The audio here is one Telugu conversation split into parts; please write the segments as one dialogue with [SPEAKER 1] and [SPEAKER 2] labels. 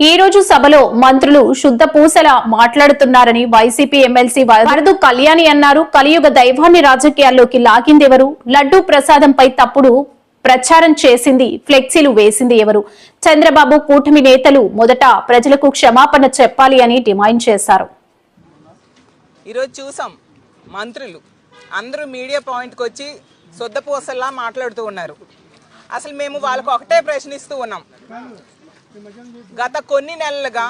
[SPEAKER 1] ఈ రోజు సభలో మంత్రులు శుద్ధ పూసల మాట్లాడుతున్నారని వైసీపీ ఎమ్మెల్సీ వరదు కళ్యాణి అన్నారు. కలియుగ దైవాన్ని రాజకీయాల్లోకి లాగిందెవరు? లడ్డూ ప్రసాదంపై తప్పుడు ప్రచారం చేసింది ఫ్లెక్సీలు వేసింది ఎవరు? చంద్రబాబు కూటమి నేతలు మొదట ప్రజలకు క్షమాపణ చెప్పాలి అని డిమాండ్ చేశారు.
[SPEAKER 2] ఈరోజు చూసాం మంత్రులు. అందరూ మీడియా పాయింట్కి వచ్చి శుద్ధ పూసల్లా మాట్లాడుతూ ఉన్నారు. అసలు మేము వాళ్ళకు ఒకటే ప్రశ్నిస్తూ ఉన్నాం. గత కొన్ని నెలలుగా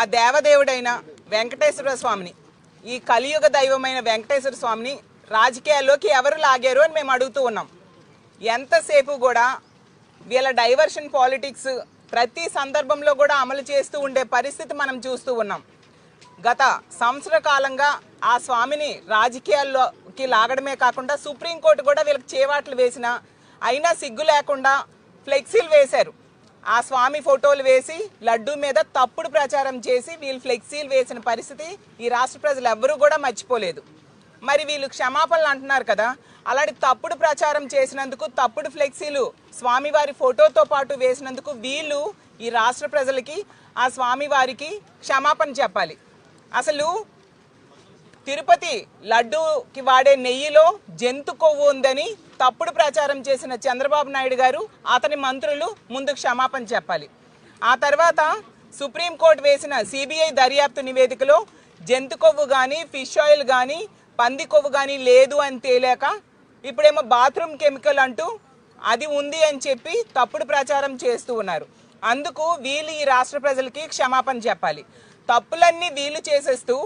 [SPEAKER 2] ఆ దేవదేవుడైన వెంకటేశ్వర స్వామిని ఈ కలియుగ దైవమైన వెంకటేశ్వర స్వామిని రాజకీయాల్లోకి ఎవరు లాగారు అని మేము అడుగుతూ ఉన్నాం. ఎంతసేపు కూడా వీళ్ళ డైవర్షన్ పాలిటిక్స్ ప్రతి సందర్భంలో కూడా అమలు చేస్తూ ఉండే పరిస్థితి మనం చూస్తూ ఉన్నాం. గత సంవత్సర కాలంగా ఆ స్వామిని రాజకీయాల్లోకి లాగడమే కాకుండా సుప్రీంకోర్టు కూడా వీళ్ళకి చేవాట్లు వేసిన అయినా సిగ్గు లేకుండా ఫ్లెక్సీలు వేశారు. ఆ స్వామి ఫోటోలు వేసి లడ్డూ మీద తప్పుడు ప్రచారం చేసి వీళ్ళు ఫ్లెక్సీలు వేసిన పరిస్థితి ఈ రాష్ట్ర ప్రజలు ఎవ్వరూ కూడా మర్చిపోలేదు. మరి వీళ్ళు క్షమాపణలు అంటున్నారు కదా అలాంటి తప్పుడు ప్రచారం చేసినందుకు తప్పుడు ఫ్లెక్సీలు స్వామివారి ఫోటోతో పాటు వేసినందుకు వీళ్ళు ఈ రాష్ట్ర ప్రజలకి ఆ స్వామివారికి క్షమాపణ చెప్పాలి. అసలు తిరుపతి లడ్డూకి వాడే నెయ్యిలో జంతు కొవ్వు ఉందని తప్పుడు ప్రచారం చేసిన చంద్రబాబు నాయుడు గారు అతని మంత్రులు ముందు క్షమాపణ చెప్పాలి. ఆ తర్వాత సుప్రీంకోర్టు వేసిన సిబిఐ దర్యాప్తు నివేదికలో జంతు కొవ్వు కానీ ఫిష్ ఆయిల్ కానీ పంది కొవ్వు కానీ లేదు అని తేలాక ఇప్పుడేమో బాత్రూమ్ కెమికల్ అంటూ అది ఉంది అని చెప్పి తప్పుడు ప్రచారం చేస్తూ ఉన్నారు. అందుకు వీళ్ళు ఈ రాష్ట్ర ప్రజలకి క్షమాపణ చెప్పాలి. తప్పులన్నీ వీళ్ళు చేసేస్తూ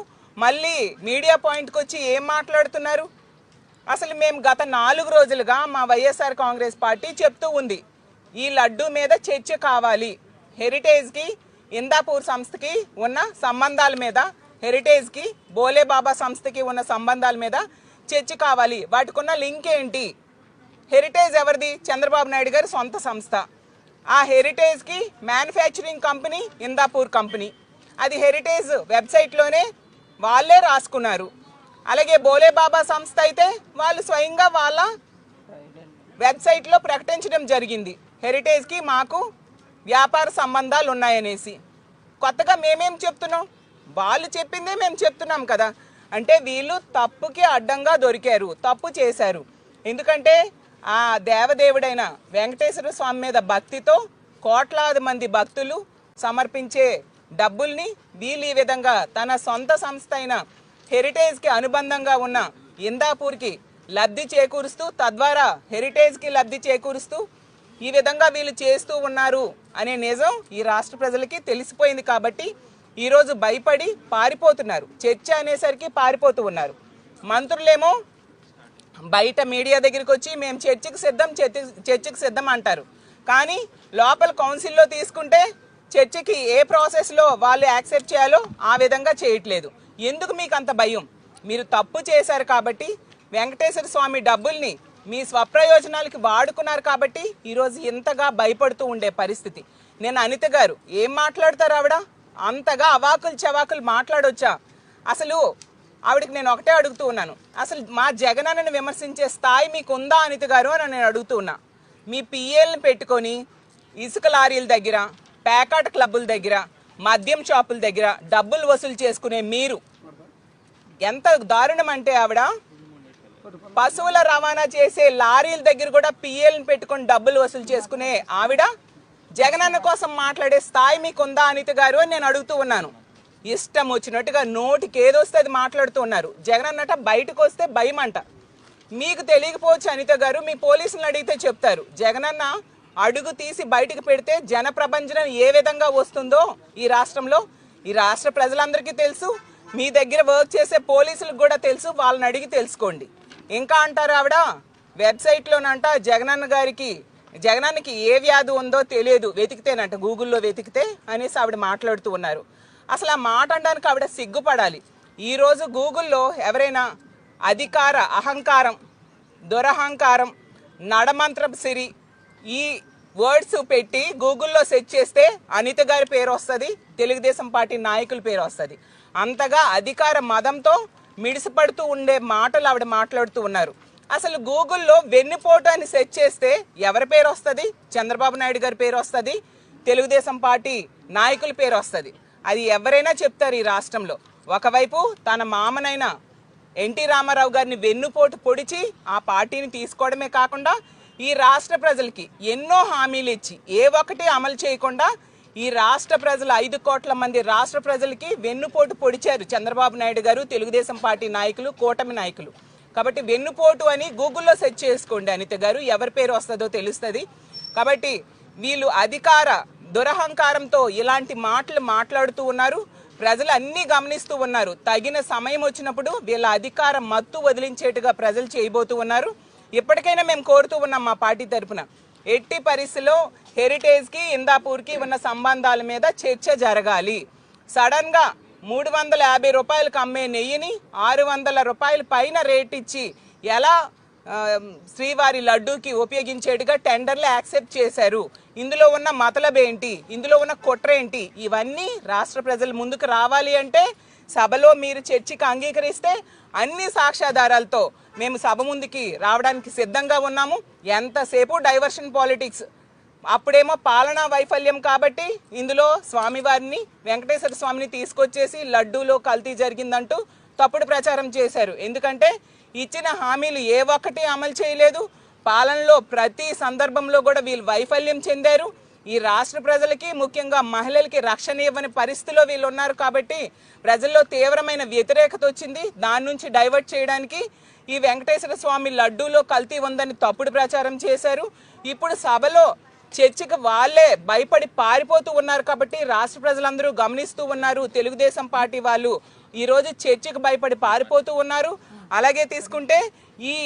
[SPEAKER 2] మళ్ళీ మీడియా పాయింట్కి వచ్చి ఏం మాట్లాడుతున్నారు? అసలు మేము గత నాలుగు రోజులుగా మా వైఎస్ఆర్ కాంగ్రెస్ పార్టీ చెప్తూ ఉంది. ఈ లడ్డు మీద చర్చ కావాలి. హెరిటేజ్కి ఇందాపూర్ సంస్థకి ఉన్న సంబంధాల మీద హెరిటేజ్కి బోలేబాబా సంస్థకి ఉన్న సంబంధాల మీద చర్చ కావాలి. వాటికి ఉన్న లింక్ ఏంటి? హెరిటేజ్ ఎవరిది? చంద్రబాబు నాయుడు గారి సొంత సంస్థ. ఆ హెరిటేజ్కి మ్యానుఫ్యాక్చరింగ్ కంపెనీ ఇందాపూర్ కంపెనీ. అది హెరిటేజ్ వెబ్సైట్లోనే వాళ్ళే రాసుకున్నారు. అలాగే బోలేబాబా సంస్థ అయితే వాళ్ళు స్వయంగా వాళ్ళ వెబ్సైట్లో ప్రకటించడం జరిగింది. హెరిటేజ్కి మాకు వ్యాపార సంబంధాలు ఉన్నాయనేసి. కొత్తగా మేమేం చెప్తున్నాం? వాళ్ళు చెప్పిందే మేము చెప్తున్నాం కదా. అంటే వీళ్ళు తప్పుకి అడ్డంగా దొరికారు తప్పు చేశారు. ఎందుకంటే ఆ దేవదేవుడైన వెంకటేశ్వర స్వామి మీద భక్తితో కోట్లాది మంది భక్తులు సమర్పించే డబ్బుల్ని వీళ్ళు ఈ విధంగా తన సొంత సంస్థ అయిన హెరిటేజ్కి అనుబంధంగా ఉన్న ఇందాపూర్కి లబ్ధి చేకూరుస్తూ తద్వారా హెరిటేజ్కి లబ్ధి చేకూరుస్తూ ఈ విధంగా వీళ్ళు చేస్తూ ఉన్నారు అనే నిజం ఈ రాష్ట్ర ప్రజలకి తెలిసిపోయింది కాబట్టి ఈరోజు భయపడి పారిపోతున్నారు. చర్చ అనేసరికి పారిపోతూ ఉన్నారు. మంత్రులేమో బయట మీడియా దగ్గరికి వచ్చి మేము చర్చకు సిద్ధం చర్చకు సిద్ధం అంటారు. కానీ లోపల కౌన్సిల్లో తీసుకుంటే చర్చకి ఏ ప్రాసెస్లో వాళ్ళు యాక్సెప్ట్ చేయాలో ఆ విధంగా చేయట్లేదు. ఎందుకు మీకు అంత భయం? మీరు తప్పు చేశారు కాబట్టి వెంకటేశ్వర స్వామి డబ్బుల్ని మీ స్వప్రయోజనాలకి వాడుకున్నారు కాబట్టి ఈరోజు ఇంతగా భయపడుతూ ఉండే పరిస్థితి. నేను అనిత గారు ఏం మాట్లాడతారు ఆవిడ? అంతగా అవాకులు చవాకులు మాట్లాడొచ్చా? అసలు ఆవిడకి నేను ఒకటే అడుగుతూ ఉన్నాను. అసలు మా జగనన్నను విమర్శించే స్థాయి మీకు ఉందా అనిత గారు అని నేను అడుగుతూ ఉన్నా. మీ పిఏల్ని పెట్టుకొని ఇసుక లారీల దగ్గర ప్యాకాట్ క్లబ్బుల దగ్గర మద్యం షాపుల దగ్గర డబ్బులు వసూలు చేసుకునే మీరు. ఎంత దారుణం అంటే ఆవిడ పశువుల రవాణా చేసే లారీల దగ్గర కూడా పిఎల్ని పెట్టుకొని డబ్బులు వసూలు చేసుకునే ఆవిడ జగనన్న కోసం మాట్లాడే స్థాయి మీకు ఉందా అనిత గారు అని నేను అడుగుతూ ఉన్నాను. ఇష్టం వచ్చినట్టుగా నోటికి ఏదొస్తే అది మాట్లాడుతూ ఉన్నారు. జగనన్నట బయటకు వస్తే భయం అంట మీకు తెలియకపోవచ్చు అనిత గారు మీ పోలీసులను అడిగితే చెప్తారు. జగనన్న అడుగు తీసి బయటకు పెడితే జనప్రపంచనం ఏ విధంగా వస్తుందో ఈ రాష్ట్రంలో ఈ రాష్ట్ర ప్రజలందరికీ తెలుసు మీ దగ్గర వర్క్ చేసే పోలీసులకు కూడా తెలుసు వాళ్ళని అడిగి తెలుసుకోండి. ఇంకా అంటారు ఆవిడ వెబ్సైట్లోనంట జగనన్న గారికి జగనన్నకి ఏ వ్యాధి ఉందో తెలియదు వెతికితేనంట గూగుల్లో వెతికితే అనేసి ఆవిడ మాట్లాడుతూ ఉన్నారు. అసలు ఆ మాట అనడానికి ఆవిడ సిగ్గుపడాలి. ఈరోజు గూగుల్లో ఎవరైనా అధికార అహంకారం దురహంకారం నడమంత్రం సిరి ఈ వర్డ్స్ పెట్టి గూగుల్లో సెర్చ్ చేస్తే అనిత గారి పేరు వస్తుంది తెలుగుదేశం పార్టీ నాయకుల పేరు వస్తుంది. అంతగా అధికార మదంతో మిడిసిపడుతూ ఉండే మాటలు ఆవిడ మాట్లాడుతూ ఉన్నారు. అసలు గూగుల్లో వెన్నుపోటు అని సెర్చ్ చేస్తే ఎవరి పేరు వస్తుంది? చంద్రబాబు నాయుడు గారి పేరు వస్తుంది తెలుగుదేశం పార్టీ నాయకుల పేరు వస్తుంది. అది ఎవరైనా చెప్తారు ఈ రాష్ట్రంలో. ఒకవైపు తన మామనైన ఎన్టీ రామారావు గారిని వెన్నుపోటు పొడిచి ఆ పార్టీని తీసుకోవడమే కాకుండా ఈ రాష్ట్ర ప్రజలకి ఎన్నో హామీలు ఇచ్చి ఏ ఒక్కటి అమలు చేయకుండా ఈ రాష్ట్ర ప్రజలు ఐదు కోట్ల మంది రాష్ట్ర ప్రజలకి వెన్నుపోటు పొడిచారు చంద్రబాబు నాయుడు గారు తెలుగుదేశం పార్టీ నాయకులు కూటమి నాయకులు. కాబట్టి వెన్నుపోటు అని గూగుల్లో సెర్చ్ చేసుకోండి అనిత గారు ఎవరి పేరు వస్తుందో తెలుస్తుంది. కాబట్టి వీళ్ళు అధికార దురహంకారంతో ఇలాంటి మాటలు మాట్లాడుతూ ఉన్నారు. ప్రజలు అన్నీ గమనిస్తూ ఉన్నారు. తగిన సమయం వచ్చినప్పుడు వీళ్ళ అధికార మత్తు వదిలించేట్టుగా ప్రజలు చేయబోతూ ఉన్నారు. ఇప్పటికైనా మేము కోరుతూ ఉన్నాం మా పార్టీ తరఫున ఎట్టి పరిస్థితిలో హెరిటేజ్కి ఇందాపూర్కి ఉన్న సంబంధాల మీద చర్చ జరగాలి. సడన్గా మూడు వందల యాభై రూపాయలకు అమ్మే నెయ్యిని ఆరు వందల రూపాయల పైన రేట్ ఇచ్చి ఎలా శ్రీవారి లడ్డూకి ఉపయోగించేట్టుగా టెండర్లు యాక్సెప్ట్ చేశారు. ఇందులో ఉన్న మతలబ్ ఏంటి ఇందులో ఉన్న కుట్ర ఏంటి ఇవన్నీ రాష్ట్ర ప్రజల ముందుకు రావాలి అంటే సభలో మీరు చర్చకి అంగీకరిస్తే అన్ని సాక్ష్యాధారాలతో మేము సభ ముందుకి రావడానికి సిద్ధంగా ఉన్నాము. ఎంతసేపు డైవర్షన్ పాలిటిక్స్? అప్పుడేమో పాలనా వైఫల్యం కాబట్టి ఇందులో స్వామివారిని వెంకటేశ్వర స్వామిని తీసుకొచ్చేసి లడ్డూలో కల్తీ జరిగిందంటూ తప్పుడు ప్రచారం చేశారు. ఎందుకంటే ఇచ్చిన హామీలు ఏ ఒక్కటి అమలు చేయలేదు. పాలనలో ప్రతి సందర్భంలో కూడా వీళ్ళు వైఫల్యం చెందారు. ఈ రాష్ట్ర ప్రజలకి ముఖ్యంగా మహిళలకి రక్షణ ఇవ్వని పరిస్థితిలో వీళ్ళు ఉన్నారు కాబట్టి ప్రజల్లో తీవ్రమైన వ్యతిరేకత వచ్చింది. దాని నుంచి డైవర్ట్ చేయడానికి ఈ వెంకటేశ్వర స్వామి లడ్డూలో కల్తీ ఉందని తప్పుడు ప్రచారం చేశారు. ఇప్పుడు సభలో చర్చికి వాళ్ళే భయపడి పారిపోతూ ఉన్నారు కాబట్టి రాష్ట్ర ప్రజలందరూ గమనిస్తూ ఉన్నారు. తెలుగుదేశం పార్టీ వాళ్ళు ఈరోజు చర్చికి భయపడి పారిపోతూ ఉన్నారు. అలాగే తీసుకుంటే ఈ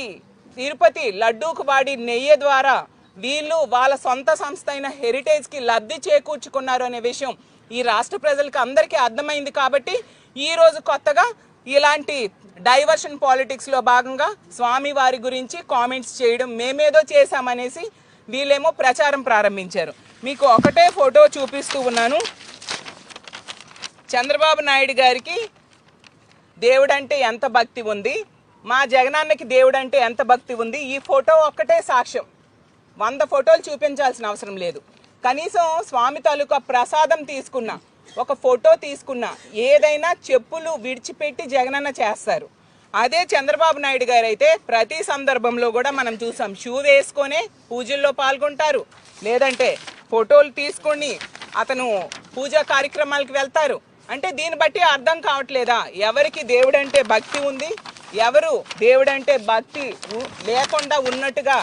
[SPEAKER 2] తిరుపతి లడ్డూకు వాడి నెయ్యి ద్వారా వీళ్ళు వాళ్ళ సొంత సంస్థ అయిన హెరిటేజ్కి లబ్ధి చేకూర్చుకున్నారు అనే విషయం ఈ రాష్ట్ర ప్రజలకు అందరికీ అర్థమైంది కాబట్టి ఈరోజు కొత్తగా ఇలాంటి డైవర్షన్ పాలిటిక్స్లో భాగంగా స్వామి వారి గురించి కామెంట్స్ చేయడం మేమేదో చేశామనేసి వీళ్ళేమో ప్రచారం ప్రారంభించారు. మీకు ఒకటే ఫోటో చూపిస్తూ ఉన్నాను. చంద్రబాబు నాయుడు గారికి దేవుడంటే ఎంత భక్తి ఉంది? మా జగనాన్నకి దేవుడంటే ఎంత భక్తి ఉంది? ఈ ఫోటో ఒక్కటే సాక్ష్యం. వంద ఫోటోలు చూపించాల్సిన అవసరం లేదు. కనీసం స్వామి తాలూకా ప్రసాదం తీసుకున్నా ఒక ఫోటో తీసుకున్నా ఏదైనా చెప్పులు విడిచిపెట్టి జగనన్న చేస్తారు. అదే చంద్రబాబు నాయుడు గారు అయితే ప్రతి సందర్భంలో కూడా మనం చూసాం షూ వేసుకొనే పూజల్లో పాల్గొంటారు. లేదంటే ఫోటోలు తీసుకొని అతను పూజా కార్యక్రమాలకు వెళ్తారు. అంటే దీన్ని బట్టి అర్థం కావట్లేదా? ఎవరికి దేవుడంటే భక్తి ఉంది ఎవరు దేవుడంటే భక్తి లేకుండా ఉన్నట్టుగా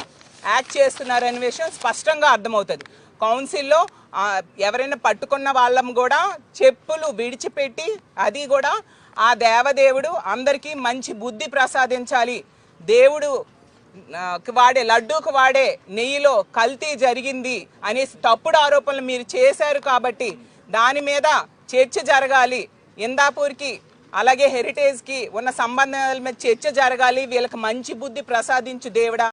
[SPEAKER 2] యాక్ట్ చేస్తున్నారనే విషయం స్పష్టంగా అర్థమవుతుంది. కౌన్సిల్లో ఎవరైనా పట్టుకున్న వాళ్ళం కూడా చెప్పులు విడిచిపెట్టి అది కూడా ఆ దేవదేవుడు అందరికీ మంచి బుద్ధి ప్రసాదించాలి. దేవుడు వాడే లడ్డూకు వాడే నెయ్యిలో కల్తీ జరిగింది అనేసి తప్పుడు ఆరోపణలు మీరు చేశారు కాబట్టి దాని మీద చర్చ జరగాలి. ఇందాపూర్కి అలాగే హెరిటేజ్కి ఉన్న సంబంధాల మీద చర్చ జరగాలి. వీళ్ళకి మంచి బుద్ధి ప్రసాదించు దేవుడా.